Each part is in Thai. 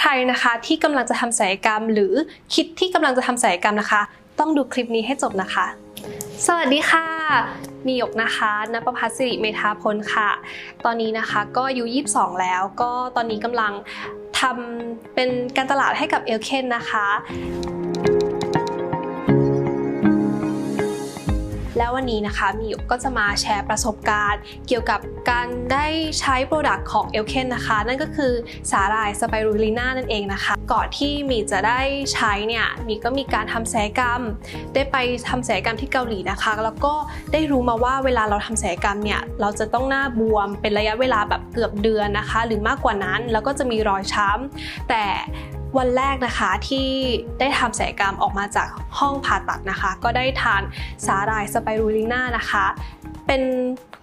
ใครนะคะที่กำลังจะทำศัลยกรรม หรือคิดที่กำลังจะทำศัลยกรรมนะคะ ต้องดูคลิปนี้ให้จบนะคะ สวัสดีค่ะ มีหยกนะคะนภพัสสิริเมธาพลค่ะ ตอนนี้นะคะก็อายุ 22 แล้ว ก็ตอนนี้กำลังทำเป็นการตลาดให้กับเอลเคนนะคะ แล้ววันนี้นะคะมีก็จะมาแชร์ประสบการณ์ เกี่ยวกับการได้ใช้โปรดักต์ของเอลเคนนะคะ นั่นก็คือสาหร่ายสไปรูลิน่านั่นเองนะคะ ก่อนที่มีจะได้ใช้เนี่ยมีก็มีการทำศัลยกรรม ได้ไปทำศัลยกรรมที่เกาหลีนะคะ แล้วก็ได้รู้มาว่าเวลาเราทำศัลยกรรมเนี่ยเราจะต้องหน้าบวมเป็นระยะเวลาแบบเกือบเดือนนะคะ หรือมากกว่านั้นแล้วก็จะมีรอยช้ำแต่ วันแรกนะคะที่ได้ทำศัลยกรรมออกมาจากห้องผ่าตัดนะคะ ก็ได้ทานสาหร่ายสไปรูลิน่านะคะ เป็น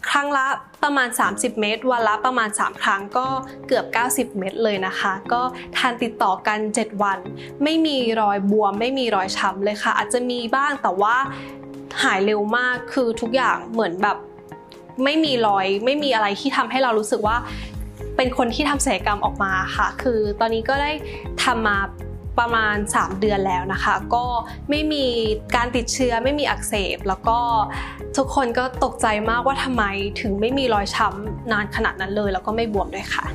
ครั้งละประมาณ 30 เม็ดวันละประมาณ 3 ครั้งก็เกือบ 90 เม็ดเลยนะคะ ก็ทานติดต่อกัน 7 วัน ไม่มีรอยบวม ไม่มีรอยช้ำเลยค่ะ อาจจะมีบ้างแต่ว่าหายเร็วมากคือทุกอย่างเหมือนแบบไม่มีรอย ไม่มีอะไรที่ทำให้เรารู้สึกว่าเป็นคนที่ทำศัลยกรรมออกมาค่ะ คือตอนนี้ก็ได้ ทำมาประมาณ 3 เดือนแล้วนะคะ ก็ไม่มีการติดเชื้อไม่มีอักเสบ แล้วก็ทุกคนก็ตกใจมากว่าทำไมถึงไม่มีรอยช้ำนานขนาดนั้นเลย แล้วก็ไม่บวมด้วยค่ะ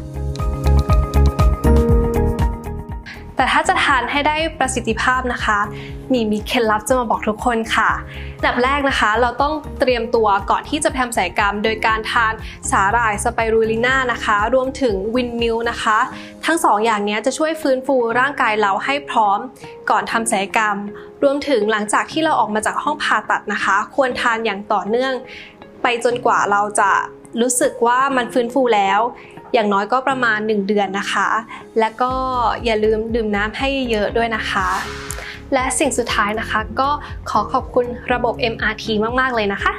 แต่ถ้าจะทานให้ได้ประสิทธิภาพนะคะมีมีเคล็ดลับจะมาบอกทุกคนค่ะอันดับแรกนะคะ เราต้องเตรียมตัวก่อนที่จะทำศัลยกรรม โดยการทานสาหร่ายสไปรูลิน่านะคะ รวมถึงวินมิลนะคะ ทั้งสองอย่างนี้จะช่วยฟื้นฟูร่างกายเราให้พร้อมก่อนทำศัลยกรรม รวมถึงหลังจากที่เราออกมาจากห้องผ่าตัดนะคะ ควรทานอย่างต่อเนื่อง ไปจนกว่าเราจะรู้สึกว่ามันฟื้นฟูแล้ว อย่างน้อยก็ประมาณ 1 เดือนนะคะ และก็อย่าลืมดื่มน้ำให้เยอะด้วยนะคะ และสิ่งสุดท้ายนะคะ ก็ขอขอบคุณระบบ MRT มาก ๆ เลยนะคะ